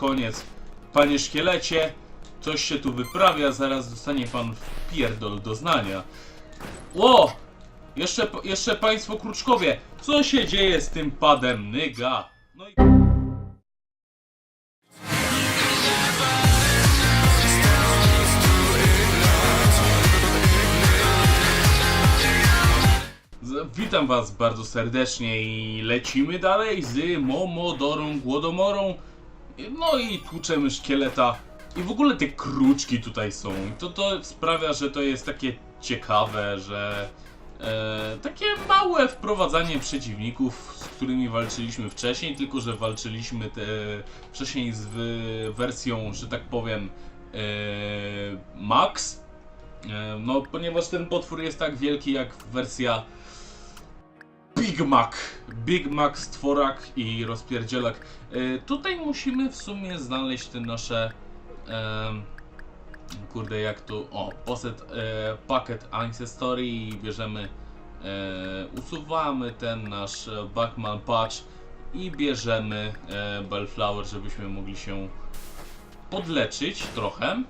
koniec. Panie szkielecie, coś się tu wyprawia, zaraz dostanie pan wpierdol doznania. Ło! Jeszcze, jeszcze państwo kruczkowie, co się dzieje z tym padem nyga? No i... Witam was bardzo serdecznie i lecimy dalej z Momodorą Głodomorą. No i tłuczemy szkieleta. I w ogóle te kruczki tutaj są. To, to sprawia, że to jest takie ciekawe, że e, takie małe wprowadzanie przeciwników, z którymi walczyliśmy wcześniej, tylko że walczyliśmy te, wcześniej z wersją, że tak powiem, e, Max. E, no, ponieważ ten potwór jest tak wielki jak wersja Big Mac. Big Mac, stworak i rozpierdzielak. E, tutaj musimy w sumie znaleźć te nasze. kurde, jak tu. O, poset e, Ancestry i bierzemy. E, usuwamy ten nasz Backman Patch i bierzemy e, Bellflower, żebyśmy mogli się podleczyć trochę.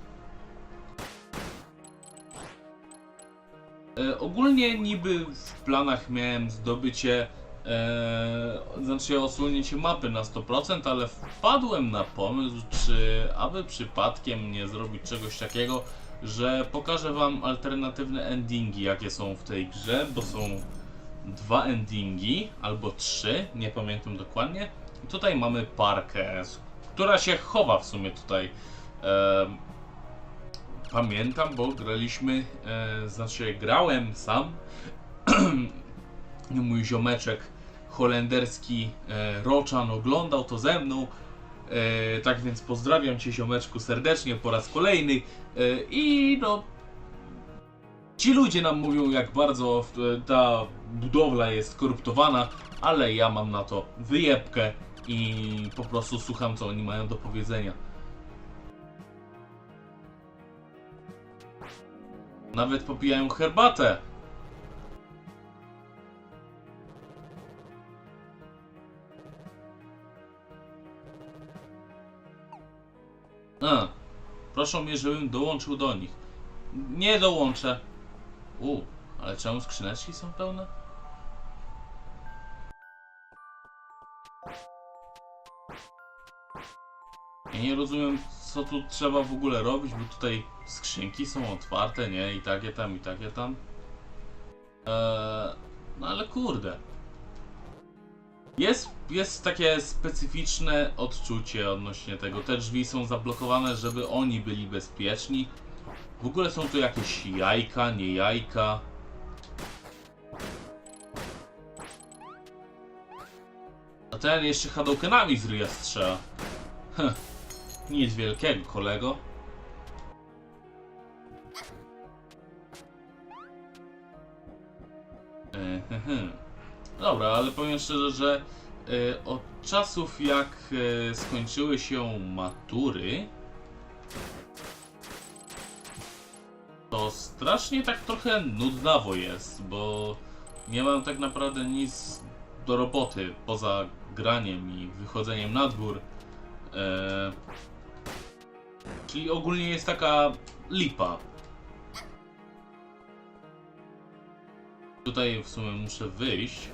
E, ogólnie niby w planach miałem zdobycie, e, znaczy osunięcie mapy na 100%, ale wpadłem na pomysł, czy aby przypadkiem nie zrobić czegoś takiego, że pokażę wam alternatywne endingi, jakie są w tej grze, bo są dwa endingi, albo trzy, nie pamiętam dokładnie. Tutaj mamy parkę, która się chowa w sumie tutaj. E, Pamiętam, bo graliśmy, e, znaczy grałem sam. Mój ziomeczek holenderski e, Roczan oglądał to ze mną. E, tak więc pozdrawiam Cię ziomeczku serdecznie po raz kolejny. E, I no. Ci ludzie nam mówią, jak bardzo ta budowla jest koruptowana, ale ja mam na to wyjebkę i po prostu słucham, co oni mają do powiedzenia. Nawet popijają herbatę. A, proszą mnie, żebym dołączył do nich. Nie dołączę. U, ale czemu skrzyneczki są pełne? Ja nie rozumiem, co tu trzeba w ogóle robić, bo tutaj skrzynki są otwarte, nie? I takie tam, i takie tam. Eee, no ale kurde. Jest, jest takie specyficzne odczucie odnośnie tego. Te drzwi są zablokowane, żeby oni byli bezpieczni. W ogóle są tu jakieś jajka, nie jajka. A ten jeszcze hadoukenami z ryja strzela. Heh. Nic wielkiego, kolego. Dobra, ale powiem szczerze, że e, od czasów jak e, skończyły się matury, to strasznie tak trochę nudnawo jest, bo nie mam tak naprawdę nic do roboty poza graniem i wychodzeniem na dwór. E, czyli ogólnie jest taka lipa. Tutaj w sumie muszę wyjść.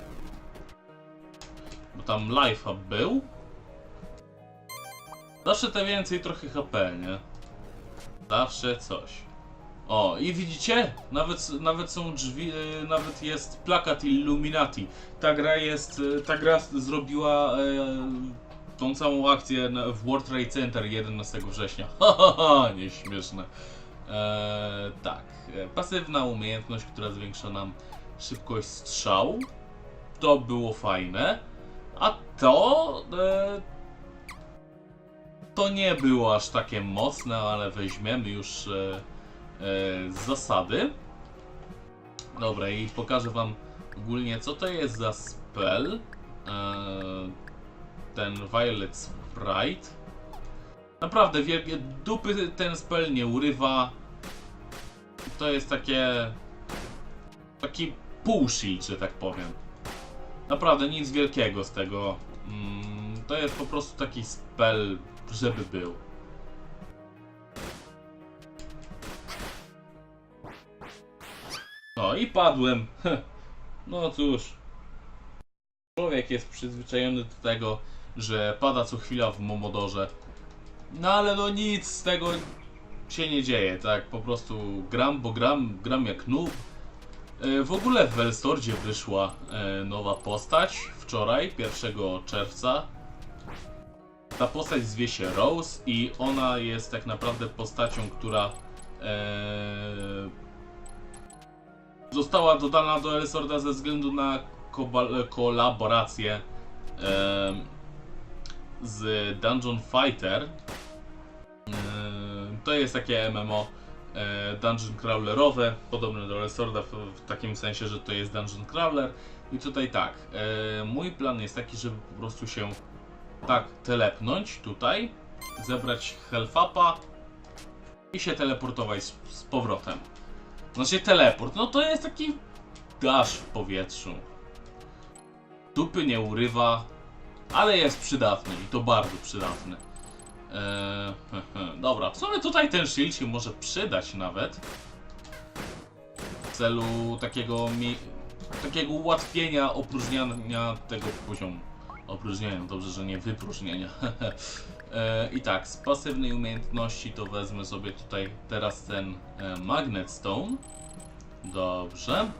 Bo tam life był. Zawsze te więcej trochę HP, nie? Zawsze coś. O, i widzicie? Nawet, nawet są drzwi, e, nawet jest plakat Illuminati. Ta gra jest, e, ta gra zrobiła e, tą całą akcję w World Trade Center 11 września. Ha, ha, ha, nieśmieszne. E, tak, e, pasywna umiejętność, która zwiększa nam szybkość strzału. To było fajne. A to... E, to nie było aż takie mocne, ale weźmiemy już e, e, z zasady. Dobra, i pokażę wam ogólnie co to jest za spell. E, ten Violet Sprite. Naprawdę wielkie dupy ten spell nie urywa. To jest takie... Taki pół że tak powiem. Naprawdę nic wielkiego z tego. Mm, to jest po prostu taki spell żeby był. No i padłem. No cóż. Człowiek jest przyzwyczajony do tego, że pada co chwila w Momodorze. No ale no nic z tego się nie dzieje, tak? Po prostu gram, bo gram, gram jak noob. E, W ogóle w Welstordzie wyszła e, nowa postać wczoraj, 1 czerwca. Ta postać zwie się Rose i ona jest tak naprawdę postacią, która e, została dodana do Elsorda ze względu na kolaborację z Dungeon Fighter. To jest takie MMO dungeon crawlerowe, podobne do Elsorda w, takim sensie, że to jest dungeon crawler. I tutaj tak, e, mój plan jest taki, żeby po prostu się tak telepnąć tutaj, zebrać healthapa i się teleportować z, z powrotem. Znaczy teleport, no to jest taki dash w powietrzu. Dupy nie urywa, ale jest przydatny i to bardzo przydatny. Eee, dobra, w sumie tutaj ten shield się może przydać nawet. W celu takiego mi takiego ułatwienia opróżniania tego poziomu. Opróżnienia, dobrze, że nie wypróżnienia. e, I tak, z pasywnej umiejętności to wezmę sobie tutaj teraz ten e, Magnet Stone. Dobrze.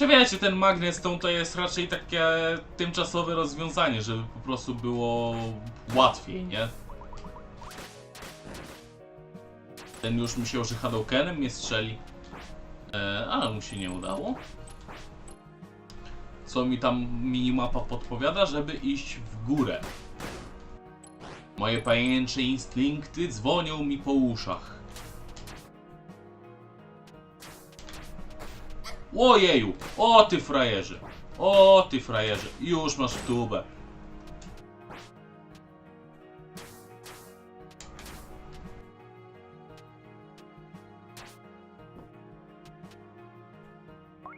Czy wiecie, ten Magnet Stone to jest raczej takie tymczasowe rozwiązanie, żeby po prostu było łatwiej, nie? Ten już myślał, że Hadoukenem mnie strzeli. E, ale mu się nie udało. Co mi tam minimapa podpowiada, żeby iść w górę. Moje pajęcze instynkty dzwonią mi po uszach. Ojeju! O ty frajerze! O ty frajerze! Już masz tubę.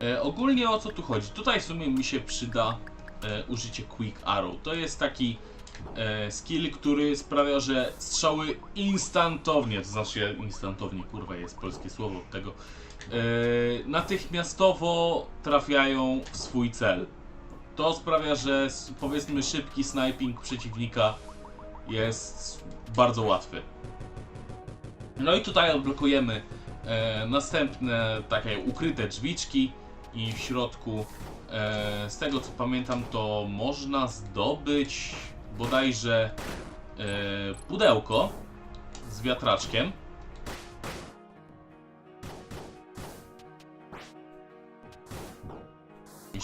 E, ogólnie o co tu chodzi? Tutaj w sumie mi się przyda e, użycie Quick Arrow. To jest taki e, skill, który sprawia, że strzały instantownie, to znaczy instantownie, kurwa jest polskie słowo od tego, natychmiastowo trafiają w swój cel. To sprawia, że powiedzmy szybki sniping przeciwnika jest bardzo łatwy. No i tutaj odblokujemy e, następne takie ukryte drzwiczki i w środku e, z tego co pamiętam to można zdobyć bodajże e, pudełko z wiatraczkiem.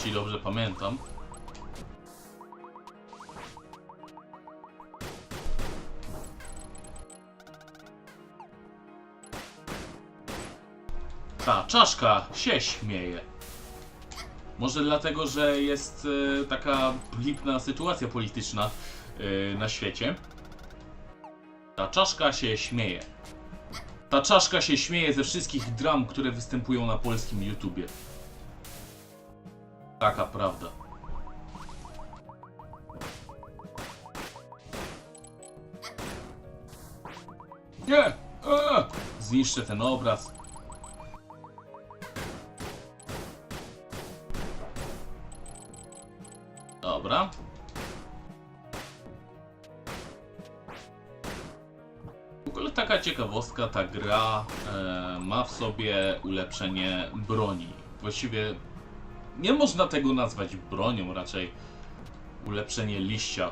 Jeśli dobrze pamiętam. Ta czaszka się śmieje. Może dlatego, że jest e, taka lipna sytuacja polityczna e, na świecie. Ta czaszka się śmieje. Ta czaszka się śmieje ze wszystkich dram, które występują na polskim YouTubie. Taka prawda. Nie! A! Zniszczę ten obraz. Dobra. W ogóle taka ciekawostka, ta gra e, ma w sobie ulepszenie broni. Właściwie nie można tego nazwać bronią, raczej ulepszenie liścia.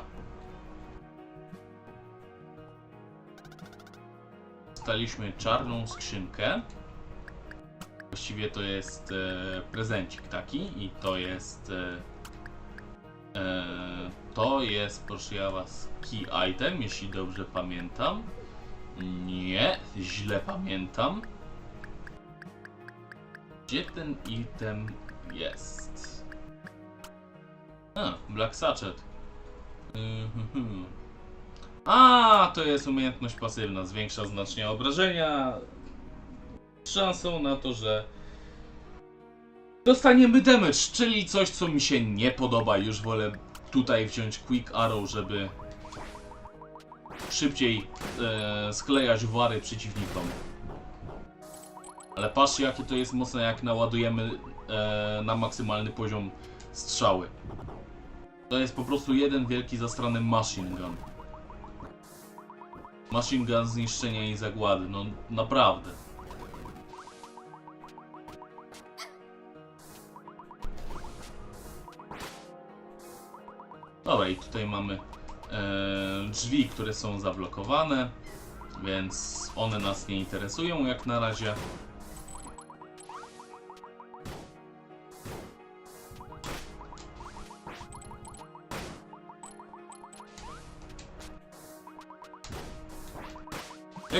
Dostaliśmy czarną skrzynkę. Właściwie to jest e, prezencik taki i to jest e, e, to jest proszę ja was key item, jeśli dobrze pamiętam. Nie, źle pamiętam. Gdzie ten item jest? A, Black Sachet. Mhm. A, to jest umiejętność pasywna. Zwiększa znacznie obrażenia. Z szansą na to, że dostaniemy damage, czyli coś, co mi się nie podoba. Już wolę tutaj wziąć Quick Arrow, żeby szybciej e, sklejać wary przeciwnikom. Ale patrzcie jakie to jest mocne jak naładujemy e, na maksymalny poziom strzały. To jest po prostu jeden wielki zastrany machine gun. Machine gun zniszczenia i zagłady, no naprawdę. Dobra, i tutaj mamy e, drzwi, które są zablokowane, więc one nas nie interesują jak na razie.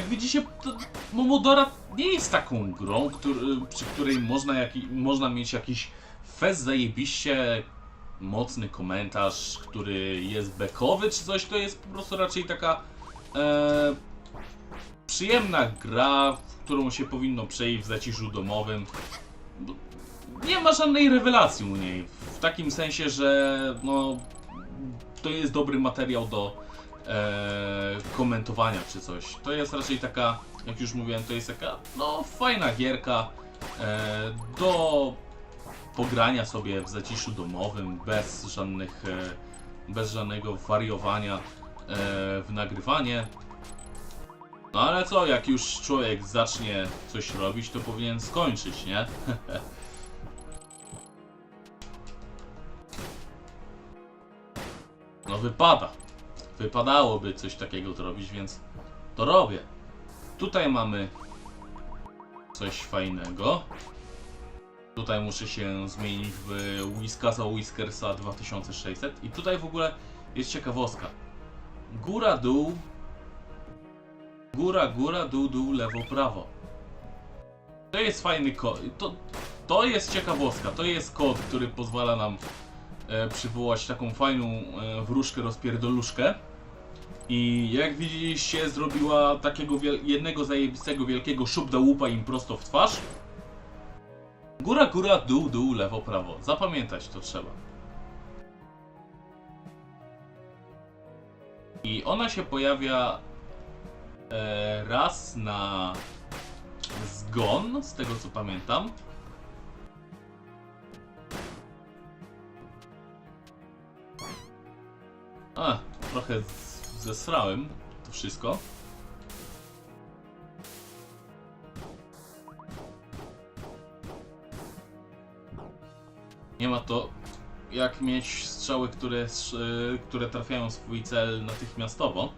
Widzicie, to Momodora nie jest taką grą, który, przy której można, można mieć jakiś fest zajebiście mocny komentarz, który jest bekowy czy coś, to jest po prostu raczej taka e, przyjemna gra, którą się powinno przejść w zaciszu domowym. Nie ma żadnej rewelacji u niej, w takim sensie, że no, to jest dobry materiał do e, komentowania czy coś. To jest raczej taka, jak już mówiłem, to jest taka no fajna gierka e, do pogrania sobie w zaciszu domowym, bez żadnych, e, bez żadnego wariowania e, w nagrywanie. No ale co, jak już człowiek zacznie coś robić, to powinien skończyć, nie? No wypada. Wypadałoby coś takiego zrobić, więc to robię. Tutaj mamy coś fajnego. Tutaj muszę się zmienić w Whiskasa Whiskersa 2600 i tutaj w ogóle jest ciekawostka. Góra, dół, góra, góra, dół, dół, lewo, prawo. To jest fajny kod. To, to jest ciekawostka. To jest kod, który pozwala nam przywołać taką fajną e, wróżkę rozpierdoluszkę. I jak widzieliście, zrobiła takiego jednego zajebistego wielkiego szubda łupa im prosto w twarz. Góra, góra, dół, dół, lewo, prawo. Zapamiętać to trzeba. I ona się pojawia e, raz na zgon, z tego co pamiętam. A, trochę zesrałem to wszystko. Nie ma to jak mieć strzały, które, które trafiają w swój cel natychmiastowo.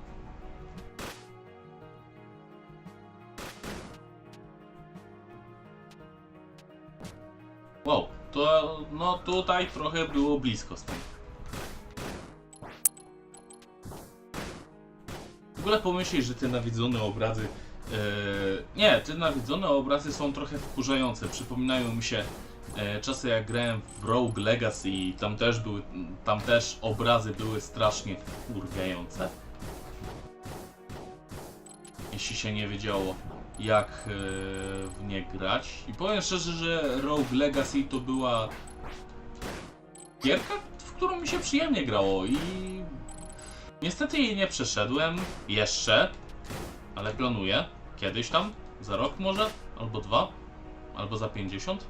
Wow, to no tutaj trochę było blisko z tym. Ogóle pomyśleć, że te nawiedzone obrazy. e, nie, te nawiedzone obrazy są trochę wkurzające. Przypominają mi się e, czasy jak grałem w Rogue Legacy i tam też były, tam też obrazy były strasznie wkurwiające. Jeśli się nie wiedziało jak e, w nie grać. I powiem szczerze, że Rogue Legacy to była gierka, w którą mi się przyjemnie grało i niestety jej nie przeszedłem jeszcze, ale planuję kiedyś tam, za rok może, albo dwa, albo za 50.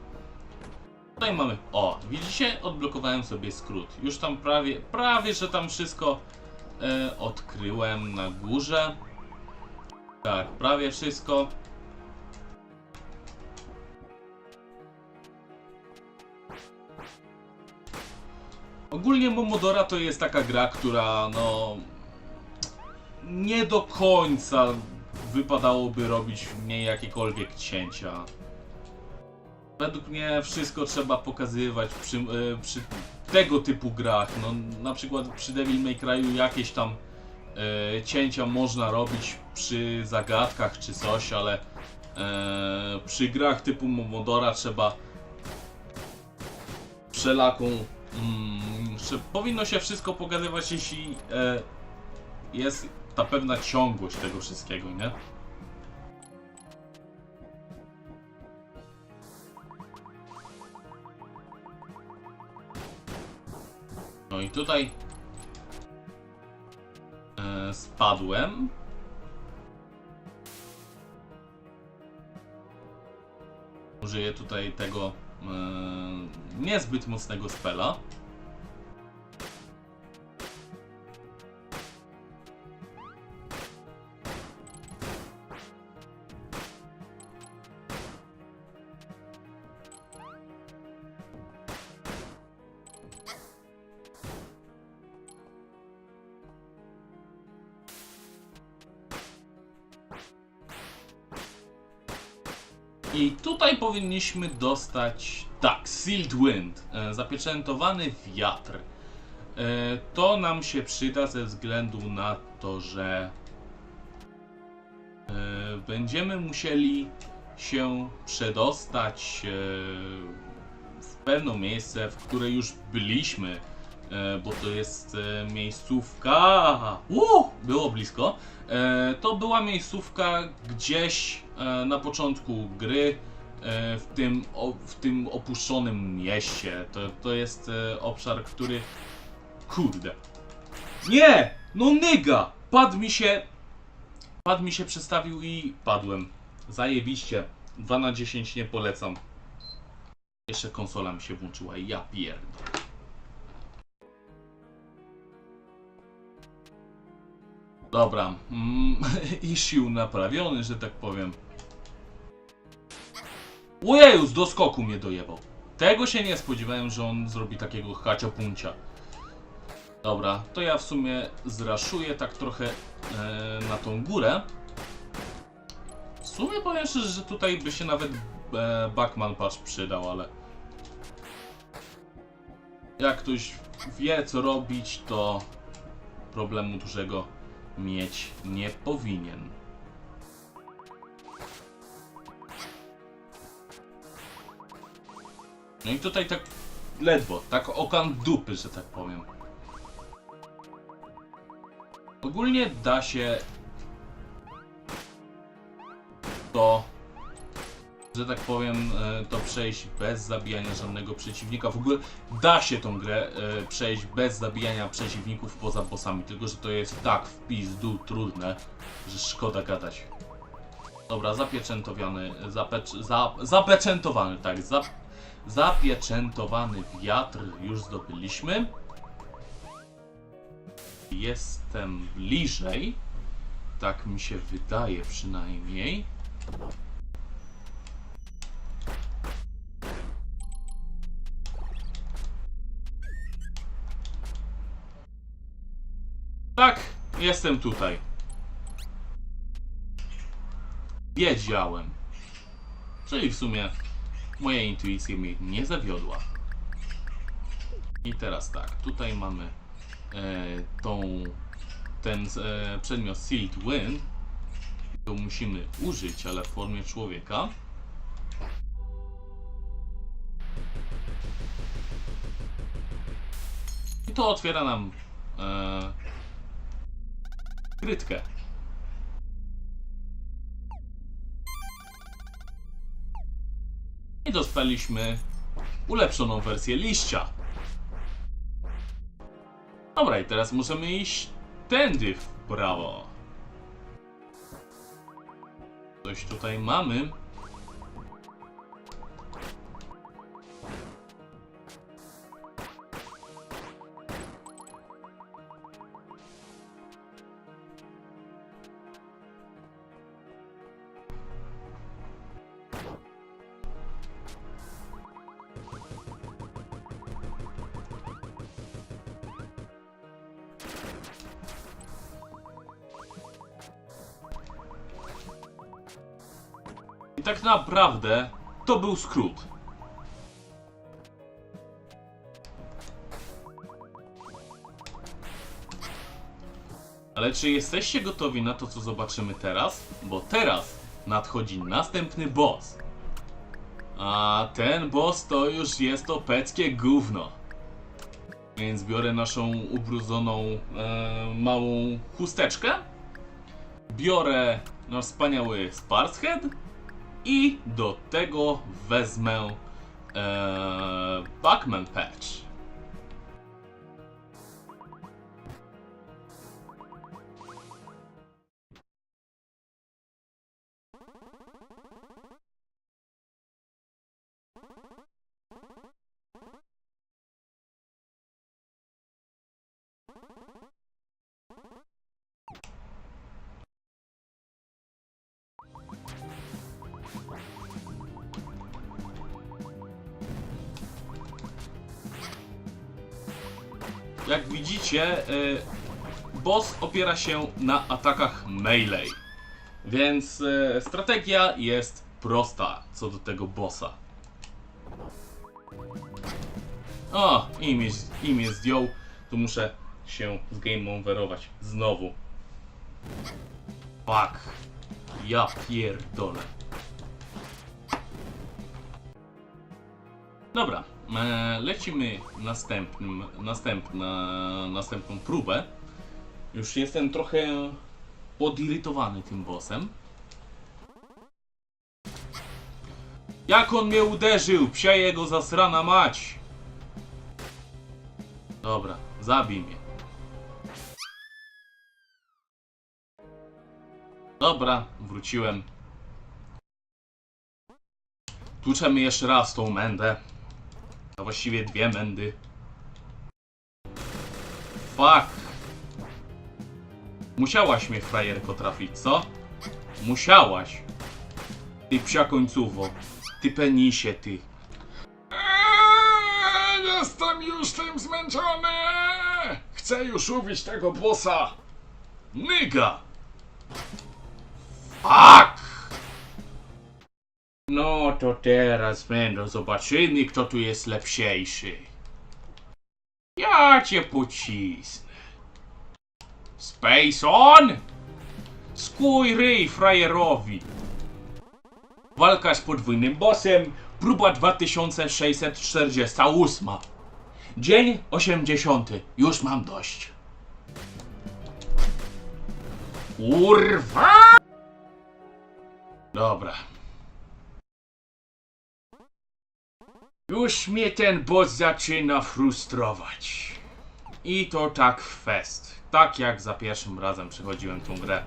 Tutaj mamy, o, widzicie, odblokowałem sobie skrót. Już tam prawie, prawie, że tam wszystko e, odkryłem na górze. Tak, prawie wszystko. Ogólnie Momodora to jest taka gra, która no nie do końca wypadałoby robić w niej jakiekolwiek cięcia. Według mnie wszystko trzeba pokazywać przy, e, przy tego typu grach. No, na przykład przy Devil May Cry'u jakieś tam e, cięcia można robić przy zagadkach czy coś, ale e, przy grach typu Momodora trzeba wszelaką mm, że powinno się wszystko pokazywać, jeśli e, jest ta pewna ciągłość tego wszystkiego, nie? No i tutaj e, spadłem. Użyję tutaj tego e, niezbyt mocnego spela. Powinniśmy dostać, tak, Sealed Wind, e, zapieczętowany wiatr. E, to nam się przyda ze względu na to, że e, będziemy musieli się przedostać w pewne miejsce, w które już byliśmy, bo to jest miejscówka. Uu, było blisko. To była miejscówka gdzieś na początku gry. E, W tym, w tym opuszczonym mieście. To, to jest e, obszar, który. Kurde. Nie! No nyga! Padł mi się. Pad mi się przestawił i padłem. Zajebiście. 2 na 10 nie polecam. Jeszcze konsola mi się włączyła i ja pierdolę. Dobra, mm, issue naprawiony, że tak powiem. Ojeju, z doskoku mnie dojebał. Tego się nie spodziewałem, że on zrobi takiego haciopuncia. Dobra, to ja w sumie zraszuję tak trochę e, na tą górę. W sumie powiem szczerze, że tutaj by się nawet e, Backman Patch przydał, ale... Jak ktoś wie co robić, to problemu dużego mieć nie powinien. No i tutaj tak ledwo, tak okan dupy, że tak powiem. Ogólnie da się to, że tak powiem, e, to przejść bez zabijania żadnego przeciwnika. W ogóle da się tą grę e, przejść bez zabijania przeciwników poza bossami, tylko że to jest tak w pizdu trudne, że szkoda gadać. Dobra, zapieczętowany, zapecz, za, zapieczętowany, tak, za, zapieczętowany wiatr już zdobyliśmy. Jestem bliżej, tak mi się wydaje przynajmniej. Tak, jestem tutaj. Wiedziałem. Czyli w sumie moja intuicja mnie nie zawiodła. I teraz tak, tutaj mamy e, tą, ten e, przedmiot Sealed Wind. To musimy użyć, ale w formie człowieka. I to otwiera nam e, krytkę. I dostaliśmy ulepszoną wersję liścia. Dobra, i teraz możemy iść tędy w prawo. Coś tutaj mamy. I tak naprawdę to był skrót. Ale czy jesteście gotowi na to, co zobaczymy teraz? Bo teraz nadchodzi następny boss. A ten boss to już jest to peckie gówno. Więc biorę naszą ubrudzoną e, małą chusteczkę. Biorę nasz wspaniały Sparshead. I do tego wezmę e, Backman Patch. Widzicie, y, boss opiera się na atakach melee. Więc y, strategia jest prosta co do tego bossa. O, imię, imię zdjął. Tu muszę się z game znowu. Fuck. Ja pierdolę. Dobra, lecimy następnym, następna, następną próbę. Już jestem trochę podirytowany tym bossem. Jak on mnie uderzył, psia jego zasrana mać! Dobra, zabij mnie. Dobra, wróciłem. Tłuczemy jeszcze raz tą mędę. A właściwie dwie mędy. Fuck. Musiałaś mnie frajerko trafić, co? Musiałaś. Ty psia końcówo. Ty penisie, ty. Eee, Jestem już tym zmęczony! Chcę już ubić tego bossa! Nyga! Fuck! No to teraz będą zobaczymy, kto tu jest lepsiejszy. Ja cię pocisnę. Space on! Skój ryj frajerowi. Walka z podwójnym bossem, próba 2648. Dzień 80. Już mam dość. Kurwa! Dobra. Już mnie ten boss zaczyna frustrować. I to tak fest. Tak jak za pierwszym razem przechodziłem tą grę.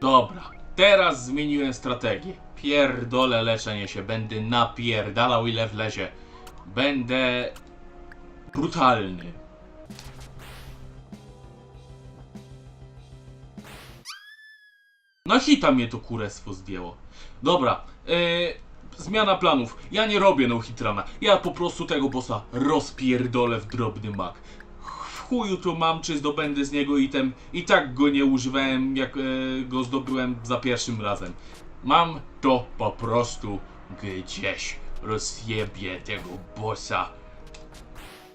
Dobra, teraz zmieniłem strategię. Pierdolę leczenie się, będę napierdalał ile wlezie. Będę brutalny. Na hita mnie to kurestwo zdjęło. Dobra, yy, zmiana planów. Ja nie robię no hitrana. Ja po prostu tego bossa rozpierdolę w drobny mak. W chuju to mam, czy zdobędę z niego item. I tak go nie używałem, jak e, go zdobyłem za pierwszym razem. Mam to po prostu gdzieś. Rozjebię tego bossa.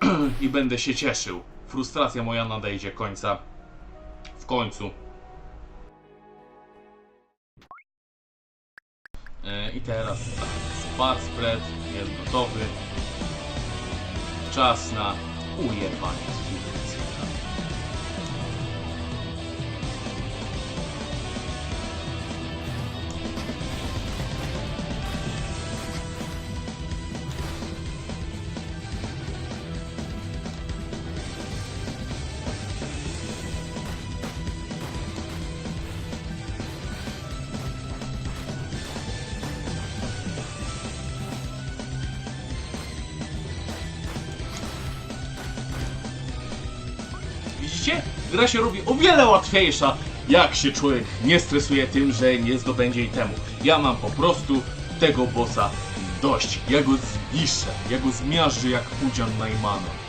I będę się cieszył. Frustracja moja nadejdzie końca. W końcu. I teraz tak, spread jest gotowy. Czas na ujebanie Widzicie? Gra się robi o wiele łatwiejsza, jak się człowiek nie stresuje tym, że nie zdobędzie itemu. Ja mam po prostu tego bossa dość. Ja go zniszczę, ja go zmiażdżę jak pudzian Najmana.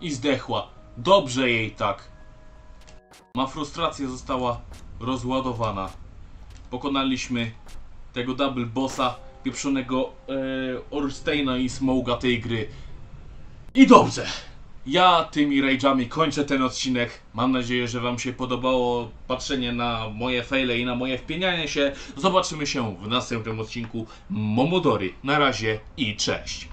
I zdechła. Dobrze jej tak. Ma frustracja została rozładowana. Pokonaliśmy tego double bossa, pieprzonego e, Orsteina i Smoga tej gry. I dobrze. Ja tymi rage'ami kończę ten odcinek. Mam nadzieję, że Wam się podobało patrzenie na moje faile i na moje wpienianie się. Zobaczymy się w następnym odcinku Momodori. Na razie i cześć.